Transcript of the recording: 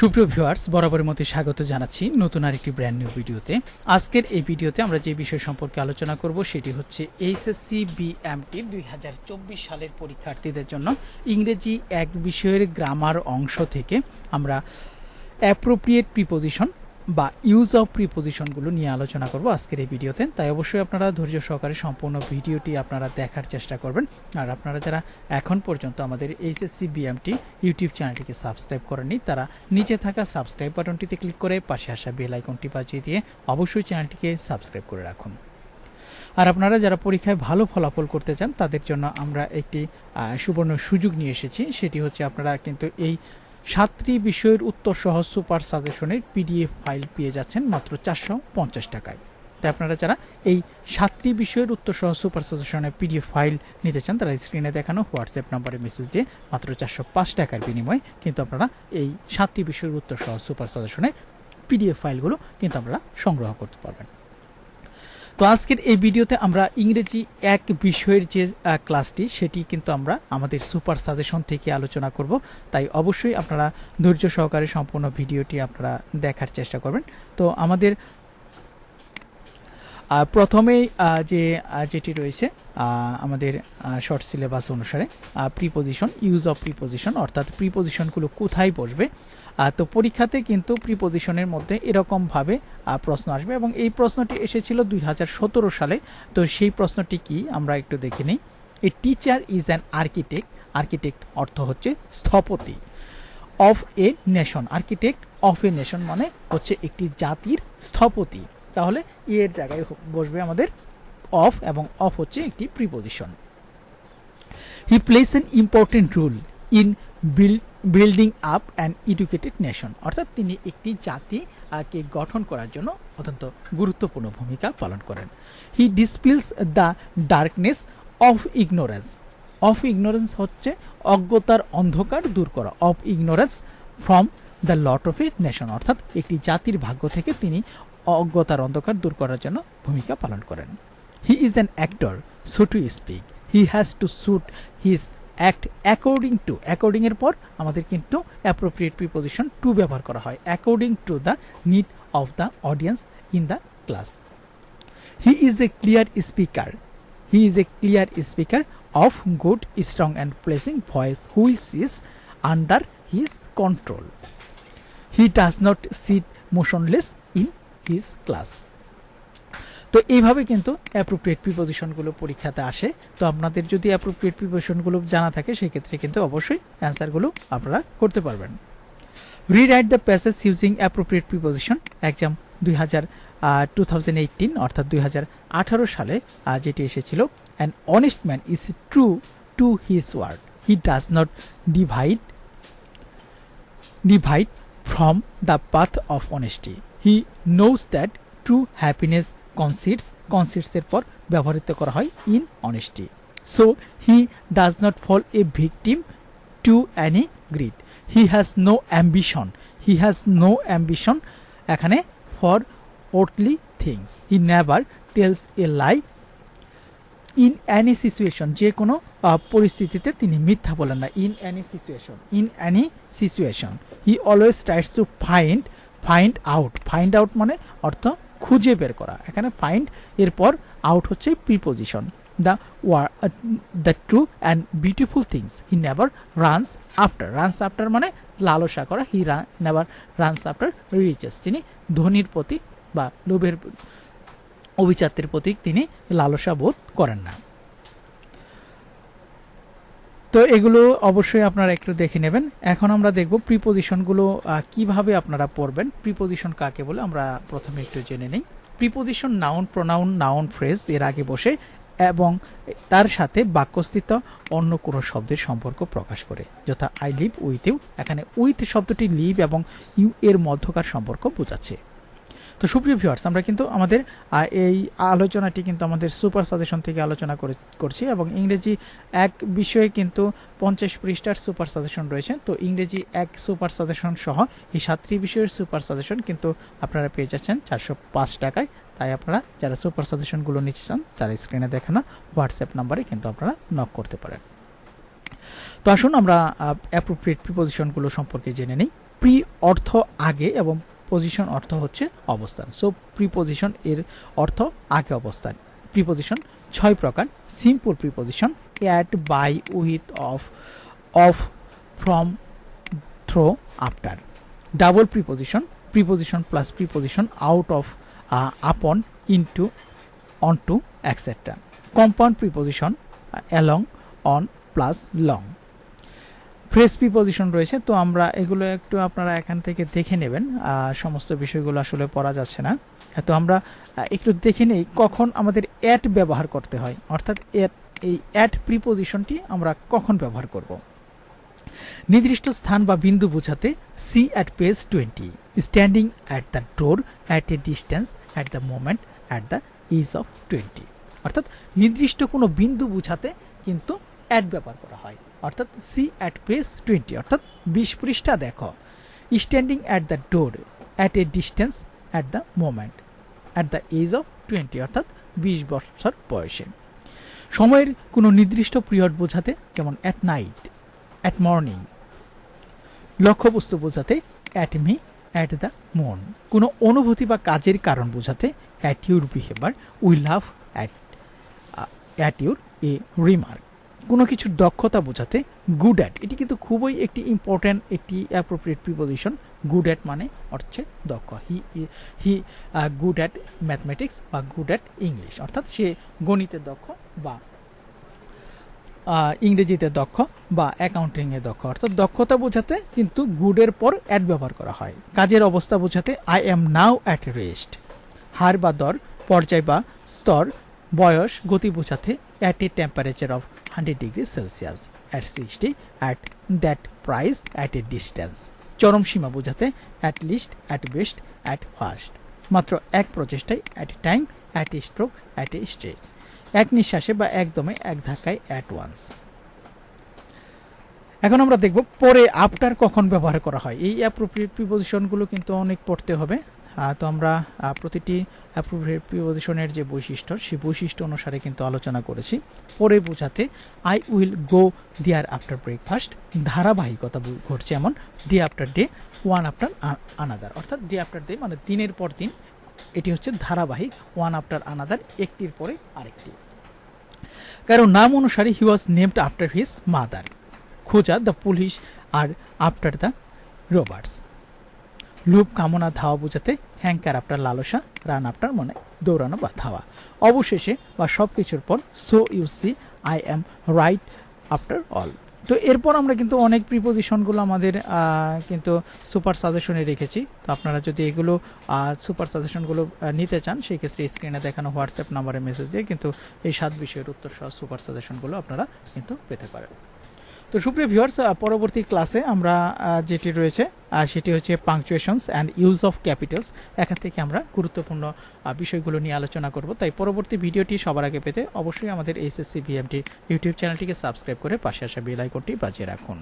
সুপ্রিয় ভিউয়ার্স, বরাবরের মতো স্বাগত জানাচ্ছি নতুন আরেকটি ব্র্যান্ড নিউ ভিডিওতে। আজকের এই ভিডিওতে আমরা যে বিষয় সম্পর্কে আলোচনা করব সেটি হচ্ছে এইচএসসি বিএমটি দুই হাজার চব্বিশ সালের পরীক্ষার্থীদের জন্য। ইংরেজি এক বিষয়ের গ্রামার অংশ থেকে আমরা অ্যাপ্রোপ্রিয়েট প্রিপোজিশন বা ইউজ অফ প্রিপোজিশনগুলো নিয়ে আলোচনা করব আজকের এই ভিডিওতে। তাই অবশ্যই আপনারা ধৈর্য সহকারে সম্পূর্ণ ভিডিওটি আপনারা দেখার চেষ্টা করবেন। আর আপনারা যারা এখন পর্যন্ত আমাদের এইচএসসি বিএমটি ইউটিউব চ্যানেলটিকে সাবস্ক্রাইব করেননি, তারা নিচে থাকা সাবস্ক্রাইব বাটনটিতে ক্লিক করে পাশে আসা বেল আইকনটি বাজিয়ে দিয়ে অবশ্যই চ্যানেলটিকে সাবস্ক্রাইব করে রাখুন। আর আপনারা যারা পরীক্ষায় ভালো ফলাফল করতে চান, তাদের জন্য আমরা একটি সুবর্ণ সুযোগ নিয়ে এসেছি। সেটি হচ্ছে আপনারা কিন্তু এই সাতটি বিষয়ের উত্তর সহ সুপার সাজেশনের পিডিএফ ফাইল পেয়ে যাচ্ছেন মাত্র চারশো পঞ্চাশ টাকায়। তাই আপনারা যারা এই সাতটি বিষয়ের উত্তর সহ সুপার সাজেশনের পিডিএফ ফাইল নিতে চান, তারা স্ক্রিনে দেখানো হোয়াটসঅ্যাপ নম্বরে মেসেজ দিয়ে মাত্র চারশো পাঁচ টাকার বিনিময়ে কিন্তু আপনারা এই সাতটি বিষয়ের উত্তর সহ সুপার সাজেশনের পিডিএফ ফাইলগুলো কিন্তু আপনারা সংগ্রহ করতে পারবেন। তো আজকের এই ভিডিওতে আমরা ইংরেজি এক বিষয়ের যে ক্লাসটি, সেটি কিন্তু আমরা আমাদের সুপার সাজেশন থেকে আলোচনা করব। তাই অবশ্যই আপনারা ধৈর্য সহকারে সম্পূর্ণ ভিডিওটি আপনারা দেখার চেষ্টা করবেন। তো আমাদের প্রথমেই যে যেটি রয়েছে আমাদের শর্ট সিলেবাস অনুসারে প্রিপোজিশন ইউজ অফ প্রিপোজিশন অর্থাৎ প্রিপোজিশনগুলো কোথায় বসবে তো পরীক্ষাতে কিন্তু প্রিপোজিশনের মধ্যে এরকমভাবে প্রশ্ন আসবে এবং এই প্রশ্নটি এসেছিল দুই হাজার সতেরো সালে, তো সেই প্রশ্নটি কি আমরা একটু দেখে নিই। A teacher is an architect architect অর্থ হচ্ছে স্থপতি of a nation architect of a nation মানে হচ্ছে একটি জাতির স্থপতি। তাহলে ই এর জায়গায় বসবে আমাদের অফ এবং অফ হচ্ছে একটি preposition he plays an important role in building up an educated nation অর্থাৎ তিনি একটি জাতি আহ, কে গঠন করার জন্য অত্যন্ত গুরুত্বপূর্ণ ভূমিকা পালন করেন। He dispels the darkness of ignorance of ignorance হচ্ছে অজ্ঞতার অন্ধকার দূর করা। Of ignorance from the lot of a nation অর্থাৎ একটি জাতির ভাগ্য থেকে তিনি অজ্ঞতার অন্ধকার দূর করার জন্য ভূমিকা পালন করেন। He is an actor so to speak he has to suit his act according to according এর পর আমাদের কিন্তু অ্যাপ্রোপ্রিয়েট প্রিপোজিশন টু ব্যবহার করা হয় according to the need of the audience in the class he is a clear speaker he is a clear speaker of good strong and pleasing voice which is under his control he does not sit motionless in his class তো এইভাবে কিন্তু appropriate প্রিপোজিশনগুলো পরীক্ষাতে আসে। তো আপনাদের যদি appropriate প্রিপোজিশনগুলো জানা থাকে, সেক্ষেত্রে কিন্তু অবশ্যই অ্যান্সারগুলো আপনারা করতে পারবেন। Rewrite the passage using appropriate preposition exam দুই হাজার টু থাউজেন্ড এইটিন অর্থাৎ দুই হাজার আঠারো সালে যেটি এসেছিল। An honest man is true to his word he does not divide divide from the path of honesty he knows that true happiness consists কনসিডসের পর ব্যবহৃত করা হয় in honesty so he does not fall a victim to any greed he has no ambition he has no ambition এখানে for worldly things he never tells a lie in any situation যে কোনো পরিস্থিতিতে তিনি মিথ্যা বলেন না in any situation in any situation he always tries to find find out find out মানে অর্থ খুঁজে বের করা। এখানে ফাইন্ড এরপর আউট হচ্ছে preposition the war the true and beautiful things he never runs after runs after মানে লালসা করা he never runs after riches তিনি ধনির প্রতি বা লোভের অভিজাতের প্রতি তিনি লালসা বোধ করেন না। তো এগুলো অবশ্যই আপনারা একটু দেখে নেবেন। এখন আমরা দেখব প্রিপোজিশনগুলো কীভাবে আপনারা পড়বেন। প্রিপোজিশন কাকে বলে আমরা প্রথমে একটু জেনে নিই। Preposition noun pronoun noun phrase এর আগে বসে এবং তার সাথে বাক্যস্থিত অন্য কোনো শব্দের সম্পর্ক প্রকাশ করে, যথা আই লিভ উইথ ইউ এখানে উইথ শব্দটি লিভ এবং ইউ এর মধ্যকার সম্পর্ক বোঝাচ্ছে। তো সুপ্রিয় ভিউয়ার্স আমরা কিন্তু আমাদের এই আলোচনাটি কিন্তু আমাদের সুপার সাজেশন থেকে আলোচনা করে, করছি এবং ইংরেজি এক বিষয়ে কিন্তু পঞ্চাশ পৃষ্ঠার সুপার সাজেশন রয়েছে। তো ইংরেজি এক সুপার সাজেশন সহ এই সাতটি বিষয়ের সুপার সাজেশন কিন্তু আপনারা পেয়ে যাচ্ছেন চারশো পাঁচ টাকায়। তাই আপনারা যারা সুপার সাজেশনগুলো নিতে চান, তারা স্ক্রিনে দেখানো হোয়াটসঅ্যাপ নাম্বারে কিন্তু আপনারা নক করতে পারেন। তো আসুন আমরা অ্যাপ্রোপ্রিয়েট প্রিপোজিশনগুলো সম্পর্কে জেনে নিই। প্রি অর্থ আগে এবং পজিশন অর্থ হচ্ছে অবস্থান। সো প্রিপোজিশন এর অর্থ আগে অবস্থান। প্রিপোজিশন ছয় প্রকার। Simple preposition at by with of of from through after double preposition preposition plus preposition out of upon into on to etcetera compound preposition along on plus long phrase preposition রয়েছে, তো আমরা এগুলো একটু আপনারা এখান থেকে দেখে নেবেন। সমস্ত বিষয়গুলো আসলে পড়া যাচ্ছে না। তো আমরা একটু দেখে নেই কখন আমাদের অ্যাট ব্যবহার করতে হয়। অর্থাৎ এর এই অ্যাট প্রিপোজিশনটি আমরা কখন ব্যবহার করব। নির্দিষ্ট স্থান বা বিন্দু বোঝাতে see at page twenty standing at the door at a distance at the moment at the age of twenty অর্থাৎ নির্দিষ্ট কোনো বিন্দু বোঝাতে কিন্তু অ্যাট ব্যবহার করা হয়। অর্থাৎ সি অ্যাট পেজ টোয়েন্টি অর্থাৎ বিশ পৃষ্ঠা দেখো। Standing at the door at a distance at the moment at the age of twenty অর্থাৎ বিশ বছর বয়সে। সময়ের কোনো নির্দিষ্ট পিরিয়ড বোঝাতে যেমন অ্যাট নাইট অ্যাট মর্নিং লক্ষ্যবস্তু বোঝাতে অ্যাট মি অ্যাট দ্য মন কোনো অনুভূতি বা কাজের কারণ বোঝাতে at your behaviour we laugh at at your a remark কোনো কিছুর দক্ষতা বোঝাতে গুড অ্যাট এটি কিন্তু খুবই একটি ইম্পর্ট্যান্ট একটি অ্যাপ্রোপ্রিয়েট প্রিপোজিশন গুড অ্যাট মানে হচ্ছে দক্ষ। He he good at mathematics বা গুড অ্যাট ইংলিশ অর্থাৎ সে গণিতে দক্ষ বা ইংরেজিতে দক্ষ বা অ্যাকাউন্টিংয়ে দক্ষ। অর্থাৎ দক্ষতা বোঝাতে কিন্তু গুডের পর অ্যাড ব্যবহার করা হয়। কাজের অবস্থা বোঝাতে I am now at rest হার বা দর, পর্যায় বা স্তর বয়স, গতি বোঝাতে at a temperature of hundred degree Celsius at sixty at that price at a distance চরম সীমা বোঝাতে at least at best at first মাত্র এক প্রচেষ্টায় at a time at a stroke at a stage এক নিঃশ্বাসে বা একদমে এক ধাক্কায় অ্যাট ওয়ান্স এখন আমরা দেখব পরে আফটার কখন ব্যবহার করা হয়। এই অ্যাপ্রোপ্রিয়েট প্রিপোজিশনগুলো কিন্তু অনেক পড়তে হবে। তো আমরা প্রতিটি প্রিপোজিশনের যে বৈশিষ্ট্য, সেই বৈশিষ্ট্য অনুসারে কিন্তু আলোচনা করেছি। পরে বোঝাতে আই উইল গো দিয়ার আফটার ব্রেকফাস্ট ধারাবাহিকতা ঘটছে এমন day after day one after another অর্থাৎ ডে আফটার ডে মানে দিনের পর দিন, এটি হচ্ছে ধারাবাহিক ওয়ান আফটার আনাদার একটির পরে আরেকটি। কারণ নাম অনুসারে he was named after his mother খোঁজা the police R after the robbers লুপ কামনা ধাওয়া বোঝাতে হ্যাঙ্কার আফটার লালসা, রান আফটার মনে দৌড়ানো বা ধাওয়া অবশেষে বা সব কিছুর পর so you see I am right after all তো এরপর আমরা কিন্তু অনেক প্রিপোজিশনগুলো আমাদের কিন্তু সুপার সাজেশনে রেখেছি। তো আপনারা যদি এগুলো সুপার সাজেশনগুলো নিতে চান, সেই ক্ষেত্রে স্ক্রিনে দেখানো হোয়াটসঅ্যাপ নাম্বারে মেসেজ দিয়ে কিন্তু এই সাত বিষয়ের উত্তর সহ সুপার সাজেশনগুলো আপনারা কিন্তু পেতে পারেন। তো সুপ্রিয় ভিউয়ার্স পরবর্তী ক্লাসে আমরা যেটি রয়েছে সেটি হচ্ছে punctuations and use of capitals এখান থেকে আমরা গুরুত্বপূর্ণ বিষয়গুলো নিয়ে আলোচনা করব। তাই পরবর্তী ভিডিওটি সবার আগে পেতে অবশ্যই আমাদের এইচএসসি ভিএমটি ইউটিউব চ্যানেলটিকে সাবস্ক্রাইব করে পাশে আসা বেল আইকনটি বাজিয়ে রাখুন।